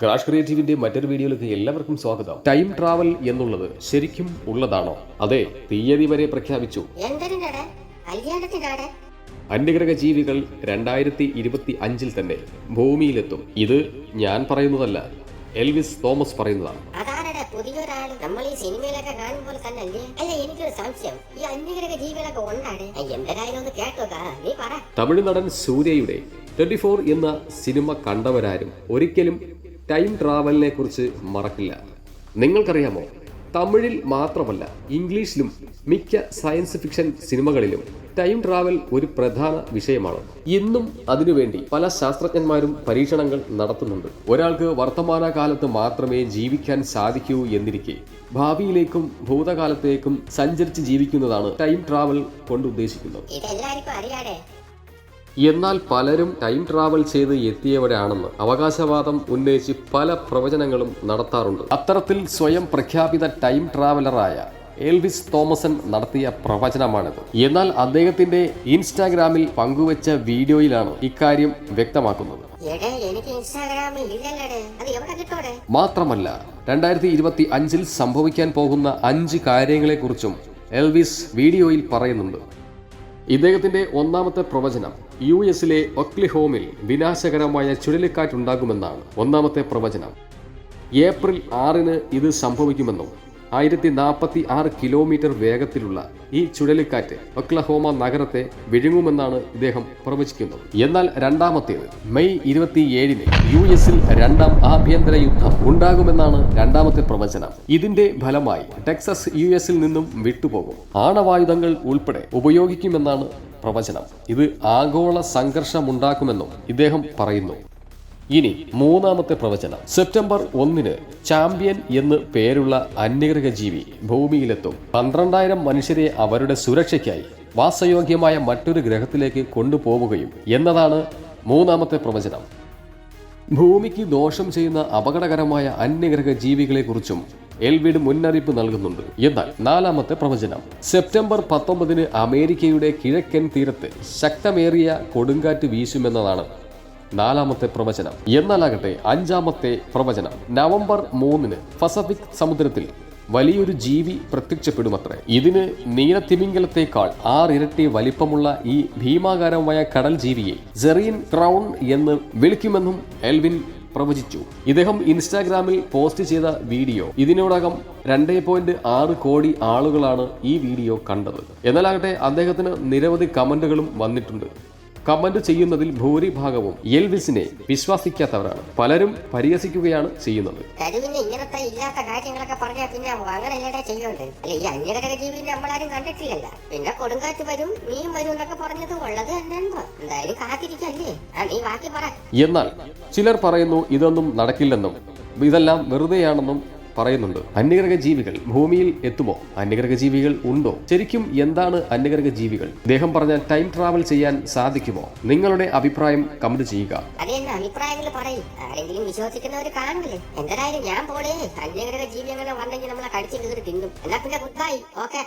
Crash ക്രിയേറ്റീവിന്റെ മറ്റൊരു വീഡിയോയിലേക്ക് എല്ലാവർക്കും സ്വാഗതം. ടൈം ട്രാവൽ എന്നുള്ളത് ശരിക്കും ഉള്ളതാണോ? അതെ തീയതി വരെ പ്രഖ്യാപിച്ചു. അന്യഗ്രഹ ജീവികൾ രണ്ടായിരത്തി ഇരുപത്തി അഞ്ചിൽ തന്നെ ഭൂമിയിലെത്തും. ഇത് ഞാൻ പറയുന്നതല്ല എൽവിസ് തോമസ് പറയുന്നതാണ്. പുതിയൊരാൾ. നമ്മൾ ഈ സിനിമയിലൊക്കെ കാണുമ്പോൾ തന്നെ അല്ല? എനിക്കൊരു സംശയം. ഈ അന്യഗ്രഹ ജീവികളൊക്കെ ഉണ്ടാണ് എന്റെ കാര്യം ഒന്ന് കേട്ടോക്കാ നീ പറ. തമിഴ് നടൻ സൂര്യയുടെ ട്വന്റി ഫോർ എന്ന സിനിമ കണ്ടവരാരും ഒരിക്കലും ടൈം ട്രാവലിനെ കുറിച്ച് മറക്കില്ല. നിങ്ങൾക്കറിയാമോ? തമിഴിൽ മാത്രമല്ല ഇംഗ്ലീഷിലും മിക്ക സയൻസ് ഫിക്ഷൻ സിനിമകളിലും ടൈം ട്രാവൽ ഒരു പ്രധാന വിഷയമാണ്. ഇന്നും അതിനുവേണ്ടി പല ശാസ്ത്രജ്ഞന്മാരും പരീക്ഷണങ്ങൾ നടത്തുന്നുണ്ട്. ഒരാൾക്ക് വർത്തമാന കാലത്ത് മാത്രമേ ജീവിക്കാൻ സാധിക്കൂ എന്നിരിക്കെ ഭാവിയിലേക്കും ഭൂതകാലത്തേക്കും സഞ്ചരിച്ച് ജീവിക്കുന്നതാണ് ടൈം ട്രാവൽ കൊണ്ട് ഉദ്ദേശിക്കുന്നത്. എന്നാൽ പലരും ടൈം ട്രാവൽ ചെയ്ത് എത്തിയവരാണെന്ന് അവകാശവാദം ഉന്നയിച്ച് പല പ്രവചനങ്ങളും നടത്താറുണ്ട്. അത്തരത്തിൽ സ്വയം പ്രഖ്യാപിത ടൈം ട്രാവലറായ എൽവിസ് തോമസൻ നടത്തിയ പ്രവചനമാണിത്. എന്നാൽ അദ്ദേഹത്തിന്റെ ഇൻസ്റ്റാഗ്രാമിൽ പങ്കുവച്ച വീഡിയോയിലാണ് ഇക്കാര്യം വ്യക്തമാക്കുന്നത്. മാത്രമല്ല രണ്ടായിരത്തി ഇരുപത്തി അഞ്ചിൽ സംഭവിക്കാൻ പോകുന്ന അഞ്ച് കാര്യങ്ങളെക്കുറിച്ചും എൽവിസ് വീഡിയോയിൽ പറയുന്നുണ്ട്. ഇദ്ദേഹത്തിന്റെ ഒന്നാമത്തെ പ്രവചനം യു എസിലെ ഒക്ലിഹോമിൽ വിനാശകരമായ ചുഴലിക്കാറ്റുണ്ടാകുമെന്നാണ് ഒന്നാമത്തെ പ്രവചനം. ഏപ്രിൽ ആറിന് ഇത് സംഭവിക്കുമെന്നും ആയിരത്തി നാൽപ്പത്തി ആറ് കിലോമീറ്റർ വേഗത്തിലുള്ള ഈ ചുഴലിക്കാറ്റ് ഒക്ലഹോമ നഗരത്തെ വിഴുങ്ങുമെന്നാണ് ഇദ്ദേഹം പ്രവചിക്കുന്നത്. എന്നാൽ രണ്ടാമത്തേത് മെയ് ഇരുപത്തിയേഴിന് യു എസിൽ രണ്ടാം ആഭ്യന്തര യുദ്ധം ഉണ്ടാകുമെന്നാണ് രണ്ടാമത്തെ പ്രവചനം. ഇതിന്റെ ഫലമായി ടെക്സസ് യു എസിൽ നിന്നും വിട്ടുപോകും. ആണവായുധങ്ങൾ ഉൾപ്പെടെ ഉപയോഗിക്കുമെന്നാണ് പ്രവചനം. ഇത് ആഗോള സംഘർഷമുണ്ടാക്കുമെന്നും ഇദ്ദേഹം പറയുന്നു. ഇനി മൂന്നാമത്തെ പ്രവചനം. സെപ്റ്റംബർ ഒന്നിന് ചാമ്പ്യൻ എന്ന് പേരുള്ള അന്യഗ്രഹ ജീവി ഭൂമിയിലെത്തും. പന്ത്രണ്ടായിരം മനുഷ്യരെ അവരുടെ സുരക്ഷയ്ക്കായി വാസയോഗ്യമായ മറ്റൊരു ഗ്രഹത്തിലേക്ക് കൊണ്ടുപോവുകയും എന്നതാണ് മൂന്നാമത്തെ പ്രവചനം. ഭൂമിക്ക് ദോഷം ചെയ്യുന്ന അപകടകരമായ അന്യഗ്രഹ ജീവികളെക്കുറിച്ചും എൽവിഡ് മുന്നറിയിപ്പ് നൽകുന്നുണ്ട്. എന്നാൽ നാലാമത്തെ പ്രവചനം. സെപ്റ്റംബർ പത്തൊമ്പതിന് അമേരിക്കയുടെ കിഴക്കൻ തീരത്ത് ശക്തമേറിയ കൊടുങ്കാറ്റ് വീശുമെന്നതാണ് നാലാമത്തെ പ്രവചനം. എന്നാലാകട്ടെ അഞ്ചാമത്തെ പ്രവചനം. നവംബർ മൂന്നിന് പസഫിക് സമുദ്രത്തിൽ വലിയൊരു ജീവി പ്രത്യക്ഷപ്പെടുമത്രേ. ഇതിന് നീലത്തിമിംഗലത്തേക്കാൾ ആറിരട്ടി വലിപ്പമുള്ള ഈ ഭീമാകാരമായ കടൽ ജീവിയെ ജെറീൻ ക്രൗൺ എന്ന് വിളിക്കുമെന്നും എൽവിൻ പ്രവചിച്ചു. ഇദ്ദേഹം ഇൻസ്റ്റാഗ്രാമിൽ പോസ്റ്റ് ചെയ്ത വീഡിയോ. ഇതിനോടകം രണ്ടേ പോയിന്റ് ആറ് കോടി ആളുകളാണ് ഈ വീഡിയോ കണ്ടത്. എന്നാലാകട്ടെ അദ്ദേഹത്തിന് നിരവധി കമന്റുകളും വന്നിട്ടുണ്ട്. കമന്റ് ചെയ്യുന്നതിൽ ഭൂരിഭാഗവും എൽവിസിനെ വിശ്വസിക്കാത്തവരാണ്. പലരും പരിഹസിക്കുകയാണ് ചെയ്യുന്നത്. ഇങ്ങനത്തെ ഇല്ലാത്ത കാര്യങ്ങളൊക്കെ പറഞ്ഞാൽ പിന്നെ അങ്ങനെ അല്ലേടെ ചെയ്യുന്നുണ്ട് അല്ല ഈ അന്യഗ്രഹ ജീവി നമ്മളാരും കണ്ടിട്ടില്ലല്ലോ. പിന്നെ കൊടുങ്കാറ്റ് വരും നീയും വരും എന്നൊക്കെ പറഞ്ഞത് ഉള്ളത് തന്നെ എന്തായാലും കാത്തിരിക്കല്ലേ? ആ നീ ബാക്കി പറ. എന്നാൽ ചിലർ പറയുന്നു ഇതൊന്നും നടക്കില്ലെന്നും ഇതെല്ലാം വെറുതെയാണെന്നും പറയുന്നുണ്ട്. അന്യഗ്രഹ ജീവികൾ ഭൂമിയിൽ എത്തുമോ? അന്യഗ്രഹ ജീവികൾ ഉണ്ടോ? ശരിക്കും എന്താണ് അന്യഗ്രഹ ജീവികൾ ഇദ്ദേഹം പറഞ്ഞ ടൈം ട്രാവൽ ചെയ്യാൻ സാധിക്കുമോ? നിങ്ങളുടെ അഭിപ്രായം കമന്റ് ചെയ്യുക. എന്തായാലും ഞാൻ നമ്മളെ തിന്നും. ഓക്കെ